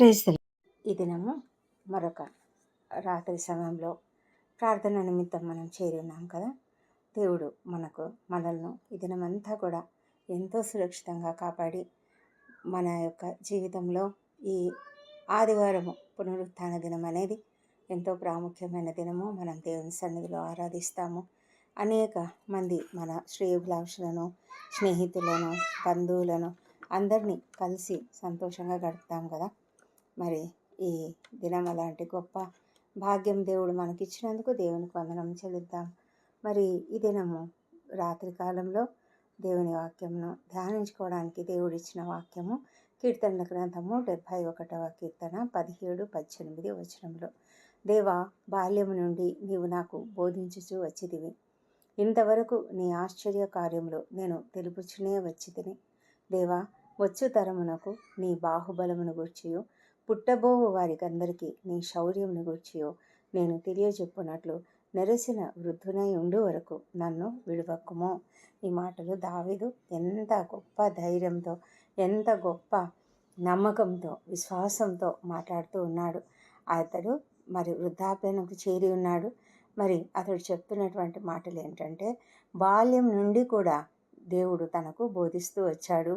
Praise ఈ దినము మరొక రాత్రి సమయంలో ప్రార్థన నిమిత్తం మనం చేరి ఉన్నాం కదా. దేవుడు మనకు మనల్ని ఈ దినమంతా కూడా ఎంతో సురక్షితంగా కాపాడి మన యొక్క జీవితంలో ఈ ఆదివారము పునరుత్థాన దినం అనేది ఎంతో ప్రాముఖ్యమైన దినము. మనం దేవుని సన్నిధిలో ఆరాధిస్తాము. అనేక మంది మన శ్రేయోభిలాషులను స్నేహితులను బంధువులను అందరినీ కలిసి సంతోషంగా గడుపుతాం కదా. మరి ఈ దినం అలాంటి గొప్ప భాగ్యం దేవుడు మనకిచ్చినందుకు దేవునికి వందనం చెల్లిద్దాం. మరి ఈ దినము రాత్రి కాలంలో దేవుని వాక్యమును ధ్యానించుకోవడానికి దేవుడు ఇచ్చిన వాక్యము కీర్తనల గ్రంథము డెబ్భై ఒకటవ కీర్తన పదిహేడు పద్దెనిమిది వచనంలో దేవా బాల్యము నుండి నీవు నాకు బోధించుచు వచ్చేదివి ఇంతవరకు నీ ఆశ్చర్య కార్యములు నేను తెలుపుచునే వచ్చి తిని దేవా వచ్చు తరమునకు నీ బాహుబలమును గూర్చియు. పుట్టబోవు వారికందరికీ నీ శౌర్యమును గూర్చియో నేను తెలియజెప్పునట్లు నెరసిన వృద్ధునై ఉండు వరకు నన్ను విడువక్కుమో ఈ మాటలు దావిదు ఎంత గొప్ప ధైర్యంతో ఎంత గొప్ప నమ్మకంతో విశ్వాసంతో మాట్లాడుతూ ఉన్నాడు. అతడు మరి వృద్ధాప్యానికి చేరి ఉన్నాడు. మరి అతడు చెప్తున్నటువంటి మాటలు ఏంటంటే బాల్యం నుండి కూడా దేవుడు తనకు బోధిస్తూ వచ్చాడు.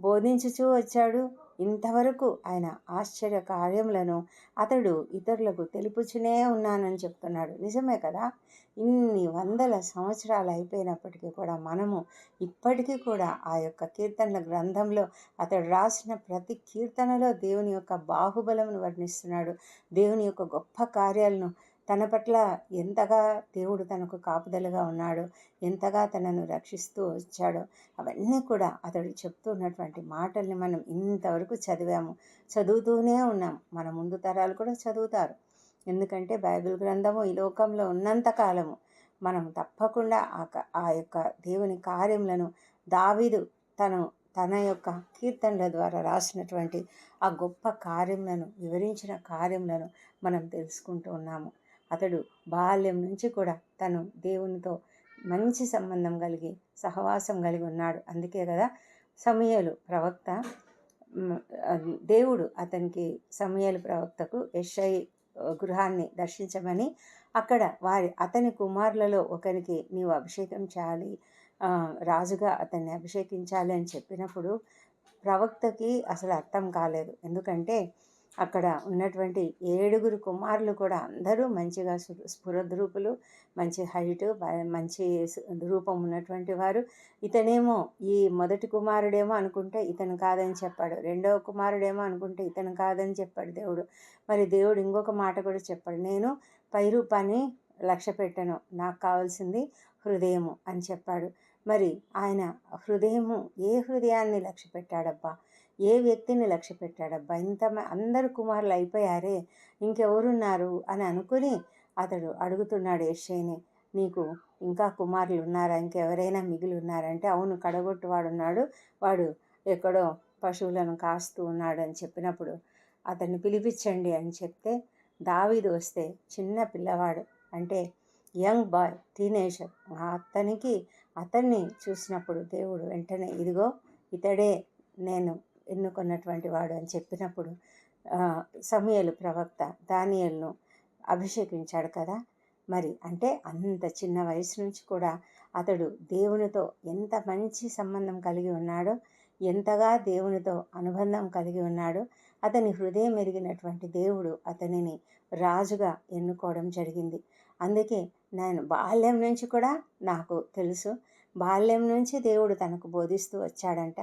బోధించుచూ వచ్చాడు. ఇంతవరకు ఆయన ఆశ్చర్య కార్యములను అతడు ఇతరులకు తెలుపుచునే ఉన్నానని చెప్తున్నాడు. నిజమే కదా? ఇన్ని వందల సంవత్సరాలు అయిపోయినప్పటికీ కూడా మనము ఇప్పటికీ కూడా ఆ యొక్క కీర్తనల గ్రంథంలో అతడు రాసిన ప్రతి కీర్తనలో దేవుని యొక్క బాహుబలమును వర్ణిస్తున్నాడు. దేవుని యొక్క గొప్ప కార్యాలను తన పట్ల ఎంతగా దేవుడు తనకు కాపుదలగా ఉన్నాడో ఎంతగా తనను రక్షిస్తూ వచ్చాడో అవన్నీ కూడా అతడు చెప్తున్నటువంటి మాటల్ని మనం ఇంతవరకు చదివాము. చదువుతూనే ఉన్నాం. మన ముందు తరాలు కూడా చదువుతారు. ఎందుకంటే బైబిల్ గ్రంథము ఈ లోకంలో ఉన్నంత కాలము. మనం తప్పకుండా ఆ యొక్క దేవుని కార్యములను దావిదు తను తన యొక్క కీర్తనల ద్వారా రాసినటువంటి ఆ గొప్ప కార్యములను వివరించిన కార్యములను మనం తెలుసుకుంటూ ఉన్నాము. అతడు బాల్యం నుంచి కూడా తను దేవునితో మంచి సంబంధం కలిగి సహవాసం కలిగి ఉన్నాడు. అందుకే కదా సమయలు ప్రవక్త దేవుడు అతనికి సమయలు ప్రవక్తకు యషై గృహాన్ని దర్శించమని అక్కడ వారి అతని కుమారులలో ఒకరికి నీవు అభిషేకం చేయాలి రాజుగా అతన్ని అభిషేకించాలి అని చెప్పినప్పుడు ప్రవక్తకి అసలు అర్థం కాలేదు. ఎందుకంటే అక్కడ ఉన్నటువంటి ఏడుగురు కుమారులు కూడా అందరూ మంచిగా స్ఫురద్రూపులు మంచి హైట్ మంచి రూపం ఉన్నటువంటి వారు. ఇతనేమో ఈ మొదటి కుమారుడేమో అనుకుంటే ఇతను కాదని చెప్పాడు. రెండవ కుమారుడేమో అనుకుంటే ఇతను కాదని చెప్పాడు దేవుడు. మరి దేవుడు ఇంకొక మాట కూడా చెప్పాడు. నేను పై రూపాన్ని లక్ష్య పెట్టను నాకు కావాల్సింది హృదయము అని చెప్పాడు. మరి ఆయన హృదయము ఏ హృదయాన్ని లక్ష్య పెట్టాడబ్బా ఏ వ్యక్తిని లక్ష్య పెట్టాడబ్బా? ఇంత అందరు కుమారులు అయిపోయారే ఇంకెవరున్నారు? అని అనుకుని అతడు అడుగుతున్నాడు యశ్యని నీకు ఇంకా కుమారులు ఉన్నారా ఇంకెవరైనా మిగిలి ఉన్నారంటే అవును కడగొట్టు వాడు ఎక్కడో పశువులను కాస్తూ ఉన్నాడు అని చెప్పినప్పుడు అతన్ని పిలిపించండి అని చెప్తే దావీదు వస్తే చిన్న పిల్లవాడు అంటే యంగ్ బాయ్ టీనేజర్ అతనికి అతన్ని చూసినప్పుడు దేవుడు వెంటనే ఇదిగో ఇతడే నేను ఎన్నుకున్నటువంటి వాడు అని చెప్పినప్పుడు సమయలు ప్రవక్త దానియల్ను అభిషేకించాడు కదా. మరి అంటే అంత చిన్న వయసు నుంచి కూడా అతడు దేవునితో ఎంత మంచి సంబంధం కలిగి ఉన్నాడో ఎంతగా దేవునితో అనుబంధం కలిగి ఉన్నాడో అతని హృదయం ఎరిగినటువంటి దేవుడు అతనిని రాజుగా ఎన్నుకోవడం జరిగింది. అందుకే నేను బాల్యం నుంచి కూడా నాకు తెలుసు. బాల్యం నుంచి దేవుడు తనకు బోధిస్తూ వచ్చాడంట.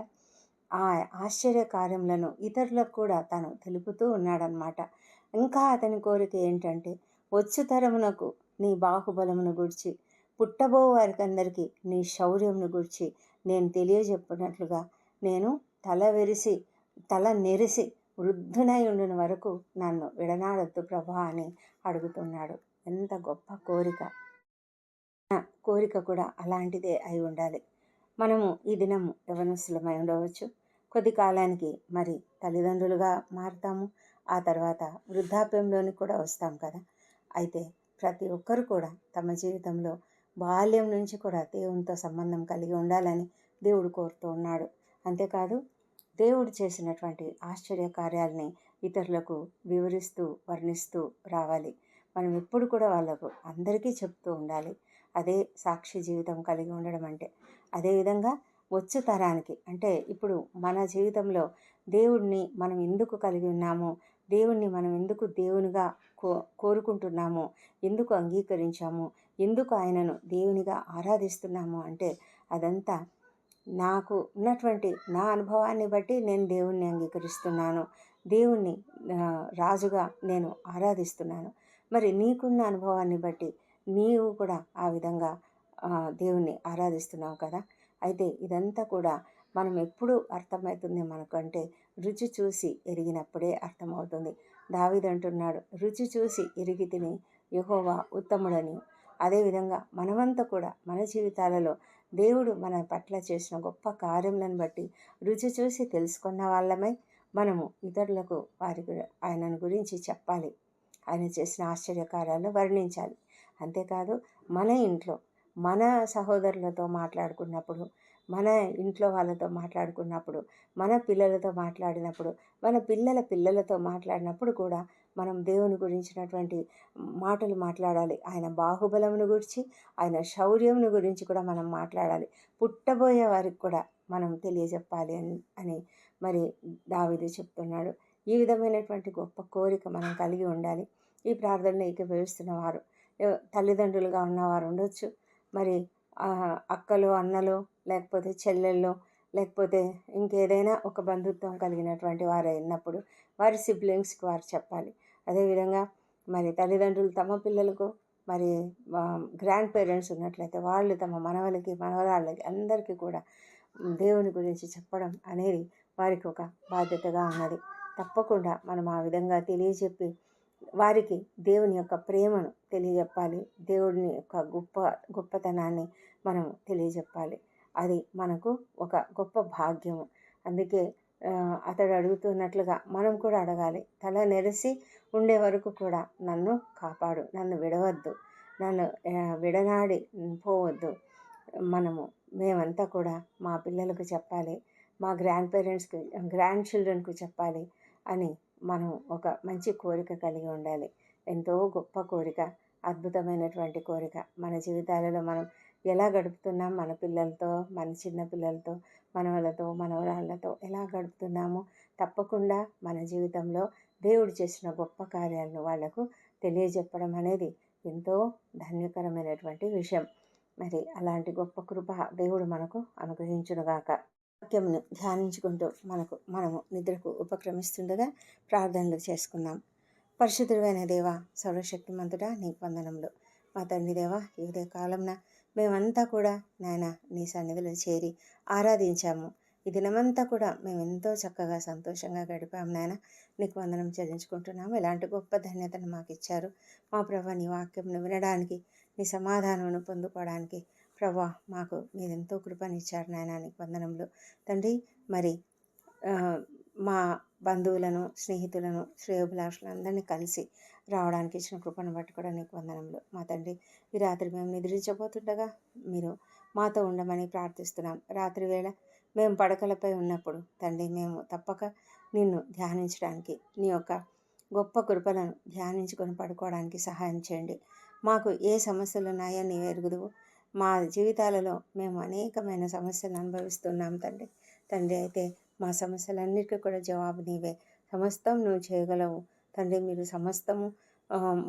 ఆ ఆశ్చర్య కార్యములను ఇతరులకు కూడా తను తెలుపుతూ ఉన్నాడనమాట ఇంకా అతని కోరిక ఏంటంటే వచ్చు తరమునకు నీ బాహుబలమును గురించి పుట్టబో వారికందరికీ నీ శౌర్యమును గురించి నేను తెలియజెప్పినట్లుగా నేను తల వెరిసి తల నెరిసి వృద్ధునై ఉండిన వరకు నన్ను విడనాడొద్దు ప్రభా అని అడుగుతున్నాడు. ఎంత గొప్ప కోరిక. కోరిక కూడా అలాంటిదే అయి ఉండాలి. మనము ఈ దినం యవనస్తులమై ఉండవచ్చు? కొద్ది కాలానికి మరి తల్లిదండ్రులుగా మారుతాము. ఆ తర్వాత వృద్ధాప్యంలోనికి కూడా వస్తాం కదా. అయితే ప్రతి ఒక్కరు కూడా తమ జీవితంలో బాల్యం నుంచి కూడా దేవునితో సంబంధం కలిగి ఉండాలని దేవుడు కోరుతూ ఉన్నాడు. అంతేకాదు దేవుడు చేసినటువంటి ఆశ్చర్య కార్యాలని ఇతరులకు వివరిస్తూ వర్ణిస్తూ రావాలి. మనం ఎప్పుడు కూడా వాళ్ళకు అందరికీ చెప్తూ ఉండాలి. అదే సాక్షి జీవితం కలిగి ఉండడం అంటే. అదేవిధంగా వచ్చు తరానికి. అంటే ఇప్పుడు మన జీవితంలో దేవుడిని మనం ఎందుకు కలిగి ఉన్నాము? దేవుణ్ణి మనం ఎందుకు దేవునిగా కో కోరుకుంటున్నాము? ఎందుకు అంగీకరించాము? ఎందుకు ఆయనను దేవునిగా ఆరాధిస్తున్నాము అంటే అదంతా నాకు ఉన్నటువంటి నా అనుభవాన్ని బట్టి నేను దేవుణ్ణి అంగీకరిస్తున్నాను. దేవుణ్ణి రాజుగా నేను ఆరాధిస్తున్నాను. మరి నీకున్న అనుభవాన్ని బట్టి నీవు కూడా ఆ విధంగా దేవుణ్ణి ఆరాధిస్తున్నావు కదా. అయితే ఇదంతా కూడా మనం ఎప్పుడు అర్థమవుతుంది మనకంటే. రుచి చూసి ఎరిగినప్పుడే అర్థమవుతుంది. దావిదంటున్నాడు రుచి చూసి ఎరిగి తిని యహోవా ఉత్తముడని. అదేవిధంగా మనమంతా కూడా మన జీవితాలలో దేవుడు మన పట్ల చేసిన గొప్ప కార్యములను బట్టి రుచి చూసి తెలుసుకున్న వాళ్ళమై మనము ఇతరులకు వారి ఆయనను గురించి చెప్పాలి. ఆయన చేసిన ఆశ్చర్యకారాలను వర్ణించాలి. అంతేకాదు మన ఇంట్లో మన సహోదరులతో మాట్లాడుకున్నప్పుడు మన ఇంట్లో వాళ్ళతో మాట్లాడుకున్నప్పుడు మన పిల్లలతో మాట్లాడినప్పుడు మన పిల్లల పిల్లలతో మాట్లాడినప్పుడు కూడా మనం దేవుని గురించినటువంటి మాటలు మాట్లాడాలి. ఆయన బాహుబలమును గురించి ఆయన శౌర్యమును గురించి కూడా మనం మాట్లాడాలి. పుట్టబోయే వారికి కూడా మనం తెలియజెప్పాలి అని అని మరి దావిది చెప్తున్నాడు. ఈ విధమైనటువంటి గొప్ప కోరిక మనం కలిగి ఉండాలి. ఈ ప్రార్థనలు ఏకీభవిస్తున్న వారు తల్లిదండ్రులుగా ఉన్నవారు ఉండొచ్చు. మరి అక్కలు అన్నలు లేకపోతే చెల్లెళ్ళు లేకపోతే ఇంకేదైనా ఒక బంధుత్వం కలిగినటువంటి వారు అయినప్పుడు వారి సిబ్లింగ్స్కి వారు చెప్పాలి. అదేవిధంగా మరి తల్లిదండ్రులు తమ పిల్లలకు మరి గ్రాండ్ పేరెంట్స్ ఉన్నట్లయితే వాళ్ళు తమ మనవలకి మనవరాళ్ళకి అందరికీ కూడా దేవుని గురించి చెప్పడం అనేది వారికి ఒక బాధ్యతగా ఉన్నది. తప్పకుండా మనం ఆ విధంగా తెలియజెప్పి వారికి దేవుని యొక్క ప్రేమను తెలియజెప్పాలి. దేవుడిని యొక్క గొప్ప గొప్పతనాన్ని మనం తెలియజెప్పాలి. అది మనకు ఒక గొప్ప భాగ్యము. అందుకే అతడు అడుగుతున్నట్లుగా మనం కూడా అడగాలి. తల నెరిసి ఉండే వరకు కూడా నన్ను కాపాడు నన్ను విడవద్దు నన్ను విడనాడి పోవద్దు. మనము మేమంతా కూడా మా పిల్లలకు చెప్పాలి మా గ్రాండ్ పేరెంట్స్కి గ్రాండ్ చిల్డ్రన్కు చెప్పాలి అని మనం ఒక మంచి కోరిక కలిగి ఉండాలి. ఎంతో గొప్ప కోరిక అద్భుతమైనటువంటి కోరిక. మన జీవితాలలో మనం ఎలా గడుపుతున్నాం? మన పిల్లలతో మన చిన్న పిల్లలతో మనవలతో మనవరాళ్ళతో ఎలా గడుపుతున్నామో? తప్పకుండా మన జీవితంలో దేవుడు చేసిన గొప్ప కార్యాలను వాళ్ళకు తెలియజెప్పడం అనేది ఎంతో ధన్యకరమైనటువంటి విషయం. మరి అలాంటి గొప్ప కృప దేవుడు మనకు అనుగ్రహించునుగాక. వాక్యంను ధ్యానించుకుంటూ మనకు మనము నిద్రకు ఉపక్రమిస్తుండగా ప్రార్థనలు చేసుకుందాం. పరిశుద్ధుడైన దేవ సర్వశక్తిమంతుడా నీ వందనములు. మా తండ్రి దేవ ఈ ఉదయ కాలంన మేమంతా కూడా నాయన నీ సన్నిధిలో చేరి ఆరాధించాము. ఈ దినమంతా కూడా మేము ఎంతో చక్కగా సంతోషంగా గడిపాము నాయన. నీకు వందనం చెల్లించుకుంటున్నాము. ఎలాంటి గొప్ప ధన్యతను మాకు ఇచ్చారు మా ప్రభా నీ వాక్యంను వినడానికి మీ సమాధానమును పొందుకోవడానికి ప్రభా మాకు మీరెంతో కృపనిచ్చారు నాయన నీకు వందనములు. తండ్రి మరి మా బంధువులను స్నేహితులను శ్రేయోభిలాషులను అందరినీ కలిసి రావడానికి ఇచ్చిన కృపను బట్టి కూడా నీకు వందనములు. మా తండ్రి ఈ రాత్రి మేము నిద్రించబోతుండగా మీరు మాతో ఉండమని ప్రార్థిస్తున్నాం. రాత్రి వేళ మేము పడకలపై ఉన్నప్పుడు తండ్రి మేము తప్పక నిన్ను ధ్యానించడానికి నీ యొక్క గొప్ప కృపలను ధ్యానించుకొని పడుకోవడానికి సహాయం చేయండి. మాకు ఏ సమస్యలు ఉన్నాయో నీవు ఎరుగుదువు మా జీవితాలలో మేము అనేకమైన సమస్యలు అనుభవిస్తున్నాం తండ్రి. తండ్రి అయితే మా సమస్యలన్నిటికీ కూడా జవాబు నీవే. సమస్తం నువ్వు చేయగలవు. తండ్రి మీరు సమస్తము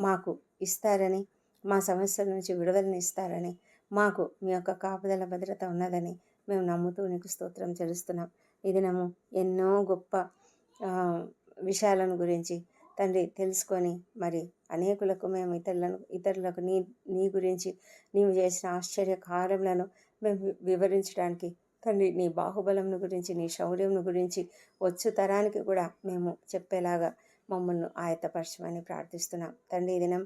మాకు ఇస్తారని మా సమస్యల నుంచి విడుదలని ఇస్తారని మాకు మీ యొక్క కాపుదల భద్రత ఉన్నదని మేము నమ్ముతూ నీకు స్తోత్రం చెల్లిస్తున్నాం. ఈ దినము ఎన్నో గొప్ప విషయాలను గురించి తండ్రి తెలుసుకొని మరి అనేకులకు మేము ఇతరులను ఇతరులకు నీ నీ గురించి నీవు చేసిన ఆశ్చర్య కార్యములను మేము వివరించడానికి తండ్రి నీ బాహుబలంను గురించి నీ శౌర్యంను గురించి వచ్చు తరానికి కూడా మేము చెప్పేలాగా మమ్మల్ని ఆయత్తపరచమని ప్రార్థిస్తున్నాం. తండ్రి ఈ దినం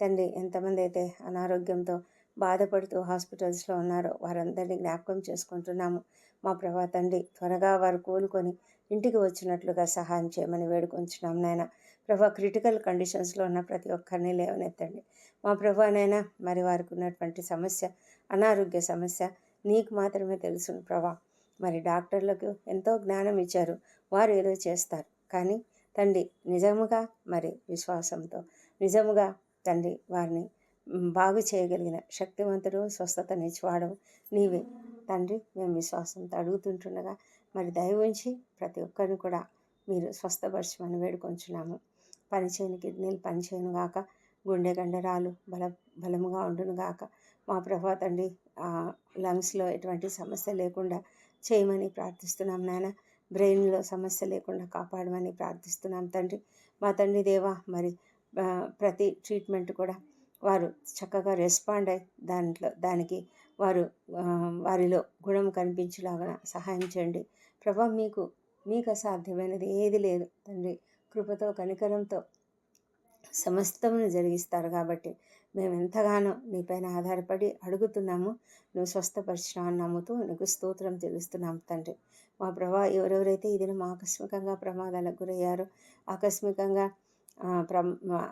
తండ్రి ఎంతమంది అయితే అనారోగ్యంతో బాధపడుతూ హాస్పిటల్స్లో ఉన్నారో వారందరినీ జ్ఞాపకం చేసుకుంటున్నాము. మా ప్రభా తండ్రి త్వరగా వారు కోలుకొని ఇంటికి వచ్చినట్లుగా సహాయం చేయమని వేడుకొంచున్నాం నాయన. ప్రభా క్రిటికల్ కండిషన్స్లో ఉన్న ప్రతి ఒక్కరిని లేవనెత్తండి. మా ప్రభానైనా మరి వారికి ఉన్నటువంటి సమస్య అనారోగ్య సమస్య నీకు మాత్రమే తెలుసును ప్రభా. మరి డాక్టర్లకు ఎంతో జ్ఞానం ఇచ్చారు వారు ఏదో చేస్తారు. కానీ తండ్రి నిజముగా మరి విశ్వాసంతో నిజముగా తండ్రి వారిని బాగు చేయగలిగిన శక్తివంతుడు స్వస్థతనిచ్చేవాడు నీవే. తండ్రి మేము విశ్వాసంతో అడుగుతుంటుండగా మరి దయ ఉంచి ప్రతి ఒక్కరిని కూడా మీరు స్వస్థపరచమని వేడుకొంచున్నాము. పనిచేయని కిడ్నీలు పనిచేయను గాక గుండె కండరాలు బల బలముగా ఉండును గాక మా ప్రభా తండ్రి లంగ్స్లో ఎటువంటి సమస్య లేకుండా చేయమని ప్రార్థిస్తున్నాం నాయన. బ్రెయిన్లో సమస్య లేకుండా కాపాడమని ప్రార్థిస్తున్నాం తండ్రి. మా తండ్రి దేవా మరి ప్రతి ట్రీట్మెంట్ కూడా వారు చక్కగా రెస్పాండ్ అయ్యి దాంట్లో దానికి వారు వారిలో గుణం కనిపించేలాగా సహాయం చేయండి. ప్రభా మీకు మీకు అసాధ్యమైనది ఏది లేదు తండ్రి. కృపతో కనికరంతో సమస్తమును జరిగిస్తారు కాబట్టి మేము ఎంతగానో నీపైన ఆధారపడి అడుగుతున్నాము. నువ్వు స్వస్థపరిచినావు నమ్ముతూ నీకు స్తోత్రం తెలుస్తున్నాం తండ్రి. మా ప్రభా ఎవరెవరైతే ఈ దినం ఆకస్మికంగా ప్రమాదాలకు గురయ్యారో ఆకస్మికంగా ప్ర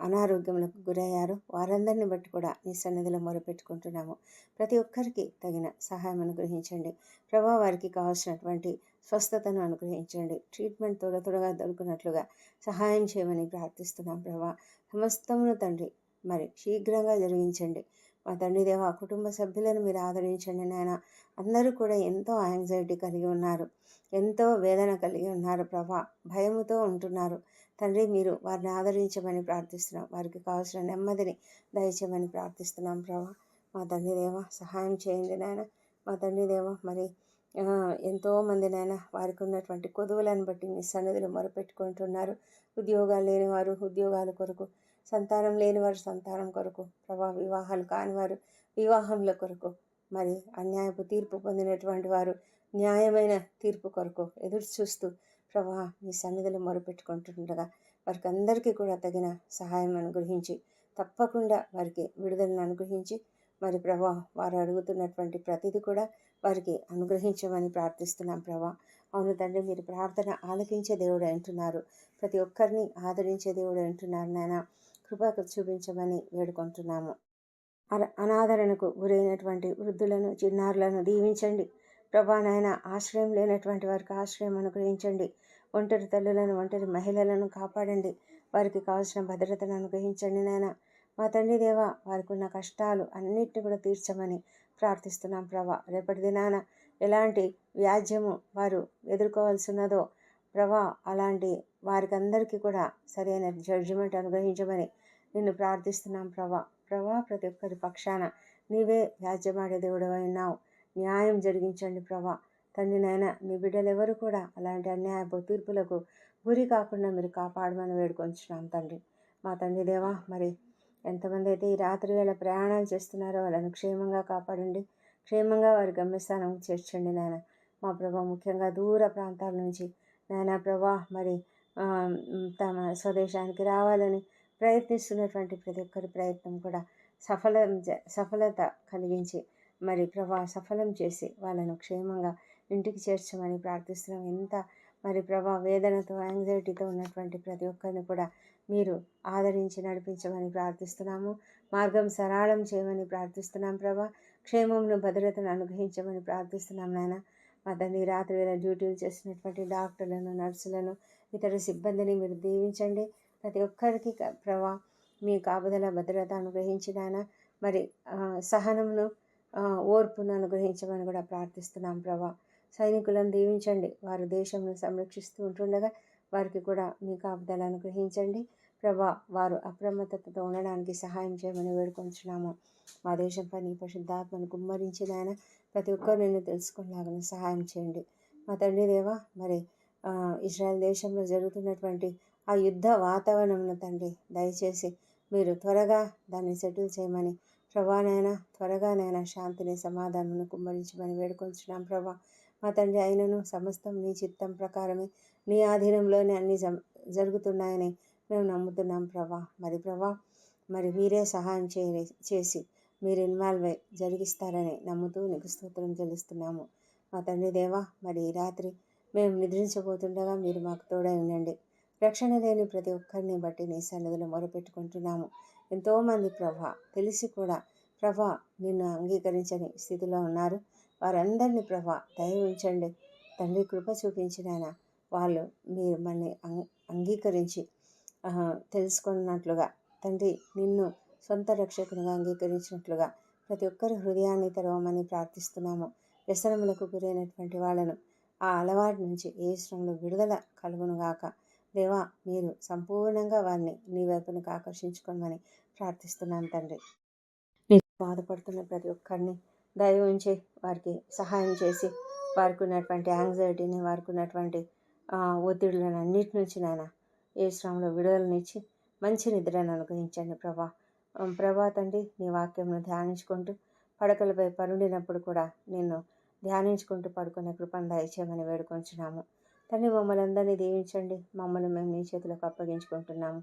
అనారోగ్యములకు గురయ్యారో. వారందరిని బట్టి కూడా నీ సన్నిధిలో మొరపెట్టుకుంటున్నాము. ప్రతి ఒక్కరికి తగిన సహాయం అనుగ్రహించండి. ప్రభా వారికి కావాల్సినటువంటి స్వస్థతను అనుగ్రహించండి. ట్రీట్మెంట్ త్వర త్వరగా దొరుకునట్లుగా సహాయం చేయమని ప్రార్థిస్తున్నాం ప్రభా. సమస్తమును తండ్రి మరి శీఘ్రంగా జరిగించండి. మా తండ్రి దేవ కుటుంబ సభ్యులను మీరు ఆదరించండి నాయన. అందరూ కూడా ఎంతో యాంగ్జైటీ కలిగి ఉన్నారు. ఎంతో వేదన కలిగి ఉన్నారు ప్రభా. భయముతో ఉంటున్నారు. తండ్రి మీరు వారిని ఆదరించమని ప్రార్థిస్తున్నాం. వారికి కావాల్సిన నెమ్మదిని దయచేయమని ప్రార్థిస్తున్నాం ప్రభా. మా తండ్రి దేవ సహాయం చేయండి నాయన. మా తండ్రి దేవ మరి ఎంతోమంది నాయన వారికి ఉన్నటువంటి కొదువులను బట్టి మీ సన్నిధిలో మొరపెట్టుకుంటున్నారు. ఉద్యోగాలు లేనివారు ఉద్యోగాల కొరకు సంతానం లేనివారు సంతానం కొరకు ప్రభా వివాహాలు కానివారు వివాహముల కొరకు మరి అన్యాయపు తీర్పు పొందినటువంటి వారు న్యాయమైన తీర్పు కొరకు ఎదురు చూస్తూ ప్రభా మీ సన్నిధిలో మొరపెట్టుకుంటుండగా వారికి అందరికీ కూడా తగిన సహాయం అనుగ్రహించి తప్పకుండా వారికి విడుదలను అనుగ్రహించి మరి ప్రభా వారు అడుగుతున్నటువంటి ప్రతిదీ కూడా వారికి అనుగ్రహించమని ప్రార్థిస్తున్నాం ప్రభా. అవును తండ్రి మీరు ప్రార్థన ఆలకించే దేవుడు అంటున్నారు. ప్రతి ఒక్కరిని ఆదరించే దేవుడు అంటున్నారు నాయన. కృపకు చూపించమని వేడుకుంటున్నాము. అనాదరణకు గురైనటువంటి వృద్ధులను చిన్నారులను దీవించండి. ప్రభా నాయన ఆశ్రయం లేనటువంటి వారికి ఆశ్రయం అనుగ్రహించండి. ఒంటరి తల్లులను ఒంటరి మహిళలను కాపాడండి. వారికి కావాల్సిన భద్రతను అనుగ్రహించండి నాయన. మా తండ్రి దేవ వారికి ఉన్న కష్టాలు అన్నిటిని కూడా తీర్చమని ప్రార్థిస్తున్నాం ప్రభా. రేపటి దినాన ఎలాంటి వ్యాజ్యము వారు ఎదుర్కోవాల్సి ఉన్నదో ప్రభా అలాంటి వారికి అందరికీ కూడా సరైన జడ్జిమెంట్ అనుగ్రహించమని నిన్ను ప్రార్థిస్తున్నాం ప్రభా. ప్రభా ప్రతి ఒక్కరి పక్షాన నీవే వ్యాజ్యమాడే దేవుడు ఉన్నావు. న్యాయం జరిగించండి ప్రభా. తండ్రి నాయన మీ బిడ్డలు ఎవరు కూడా అలాంటి అన్యాయపు తీర్పులకు గురి కాకుండా మీరు కాపాడమని వేడుకొంచున్నాం తండ్రి. మా తండ్రి దేవా మరి ఎంతమంది అయితే ఈ రాత్రి వేళ ప్రయాణాలు చేస్తున్నారో వాళ్ళను క్షేమంగా కాపాడండి. క్షేమంగా వారి గమ్యస్థానం చేర్చండి నాయన. మా ప్రభా ముఖ్యంగా దూర ప్రాంతాల నుంచి నాయన ప్రభా మరి తమ స్వదేశానికి రావాలని ప్రయత్నిస్తున్నటువంటి ప్రతి ఒక్కరి ప్రయత్నం కూడా సఫలం జ- సఫలత కలిగించి మరి ప్రభా సఫలం చేసి వాళ్ళను క్షేమంగా ఇంటికి చేర్చమని ప్రార్థిస్తున్నాం. ఎంత మరి ప్రభా వేదనతో యాంగ్జైటీతో ఉన్నటువంటి ప్రతి ఒక్కరిని కూడా మీరు ఆదరించి నడిపించమని ప్రార్థిస్తున్నాము. మార్గం సరళం చేయమని ప్రార్థిస్తున్నాం ప్రభా. క్షేమమును భద్రతను అనుగ్రహించమని ప్రార్థిస్తున్నాం నాయన. మా తండ్రి రాత్రి వేళ డ్యూటీలు చేసినటువంటి డాక్టర్లను నర్సులను ఇతర సిబ్బందిని మీరు దీవించండి. ప్రతి ఒక్కరికి క- ప్రభా మీ కాపుదల భద్రత అనుగ్రహించిన మరి సహనమును ఓర్పును అనుగ్రహించమని కూడా ప్రార్థిస్తున్నాం ప్రభా. సైనికులను దీవించండి. వారు దేశంను సంరక్షిస్తూ ఉంటుండగా వారికి కూడా మీ కాపుదలు అనుగ్రహించండి. ప్రభా వారు అప్రమత్తతతో ఉండడానికి సహాయం చేయమని వేడుకొంచున్నాము. మా దేశంపై నీ పరిశుద్ధాత్మను గుమ్మరించి ఆయన ప్రతి ఒక్కరు నిన్ను తెలుసుకునేలాగా సహాయం చేయండి. మా తండ్రి దేవా మరి ఆ, ఇజ్రాయెల్ దేశంలో జరుగుతున్నటువంటి ఆ యుద్ధ వాతావరణంలో తండ్రి దయచేసి మీరు త్వరగా దాన్ని సెటిల్ చేయమని ప్రభానైనా త్వరగానైనా శాంతిని సమాధానమును కుమ్మరించమని వేడుకొంచున్నాం ప్రభా. మా తండ్రి అయినను సమస్తం నీ చిత్తం ప్రకారమే నీ ఆధీనంలోనే అన్ని జరుగుతున్నాయని మేము నమ్ముతున్నాం ప్రభా. మరి ప్రభా మరి మీరే సహాయం చే చేసి మీరు ఇన్వాల్వ్ అయి జరిగిస్తారని నమ్ముతూ నీకు స్తోత్రం చెల్లిస్తున్నాము. మా తండ్రి దేవా మరి ఈ రాత్రి మేము నిద్రించబోతుండగా మీరు మాకు తోడై ఉండండి. రక్షణ లేని ప్రతి ఒక్కరిని బట్టి నీ సన్నిధిలో మొరపెట్టుకుంటున్నాము. ఎంతోమంది ప్రభా తెలిసి కూడా ప్రభా నిన్ను అంగీకరించని స్థితిలో ఉన్నారు. వారందరినీ ప్రభా దయ ఉంచండి తండ్రి కృప చూపించిన వాళ్ళు మీరు మన అంగీకరించి తెలుసుకున్నట్లుగా తండ్రి నిన్ను సొంత రక్షకునిగా అంగీకరించినట్లుగా ప్రతి ఒక్కరి హృదయాన్ని తెరవమని ప్రార్థిస్తున్నాము. వ్యసనములకు గురైనటువంటి వాళ్ళను ఆ అలవాటు నుంచి ఏ శ్రమలో విడుదల కలుగునుగాక. దేవా మీరు సంపూర్ణంగా వారిని నీ వైపునకు ఆకర్షించుకోమని ప్రార్థిస్తున్నాను తండ్రి. నీ బాధపడుతున్న ప్రతి ఒక్కరిని దయ ఉంచి వారికి సహాయం చేసి వారికి ఉన్నటువంటి యాంగ్జైటీని వారికి ఉన్నటువంటి ఆ, ఒత్తిడులను అన్నిటి నుంచి నాయన ఏ శ్రమంలో విడుదలనిచ్చి మంచి నిద్రను అనుగ్రహించండి ప్రభా. ప్రభా తండ్రి నీ వాక్యంను ధ్యానించుకుంటూ పడకలపై పరుండినప్పుడు కూడా నేను ధ్యానించుకుంటూ పడుకునే కృపను దయచేయమని వేడుకొంచున్నాము. తండ్రి మమ్మల్ని అందరినీ దీవించండి. మమ్మల్ని మేము నీ చేతులకు అప్పగించుకుంటున్నాము.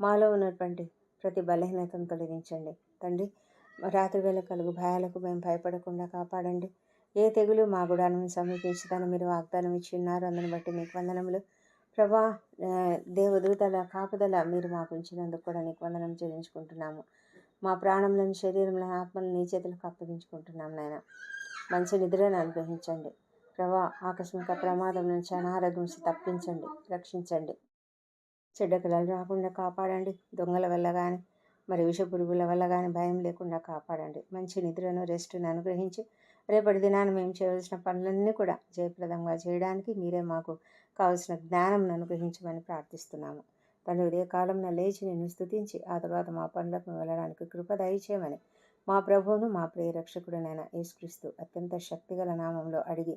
మాలో ఉన్నటువంటి ప్రతి బలహీనతను తొలగించండి. తండ్రి రాత్రి వేళ కలుగు భయాలకు మేము భయపడకుండా కాపాడండి. ఏ తెగులు మా గుడాలను సమీపించదని మీరు వాగ్దానం ఇచ్చి ఉన్నారు. అందుని బట్టి మీకు వందనములు. ప్రభా దేవదూతల కాపుదల మీరు మాకు ఉంచినందుకు కూడా నీకు వందనం చెల్లించుకుంటున్నాము. మా ప్రాణములను శరీరంలో ఆత్మలను నీ చేతులకు అప్పగించుకుంటున్నాం నాయన. మంచి నిద్రను అనుగ్రహించండి. ప్రభా ఆకస్మిక ప్రమాదం నుంచి అనారోగ్యం నుంచి తప్పించండి రక్షించండి. చెడ్డ కళలు రాకుండా కాపాడండి దొంగల వల్ల కానీ మరి విష పురుగుల వల్ల కానీ భయం లేకుండా కాపాడండి. మంచి నిద్రను రెస్ట్ను అనుగ్రహించి రేపటి దినాన్ని మేము చేయవలసిన పనులన్నీ కూడా జయప్రదంగా చేయడానికి మీరే మాకు కావలసిన జ్ఞానం అనుగ్రహించమని ప్రార్థిస్తున్నాము. తను ఉదయ కాలంలో లేచి నేను స్థుతించి ఆ తర్వాత మా పనులకు వెళ్ళడానికి కృప దయచేయమని మా ప్రభువును మా ప్రియ రక్షకుడునైన యేసుక్రీస్తు అత్యంత శక్తిగల నామంలో అడిగి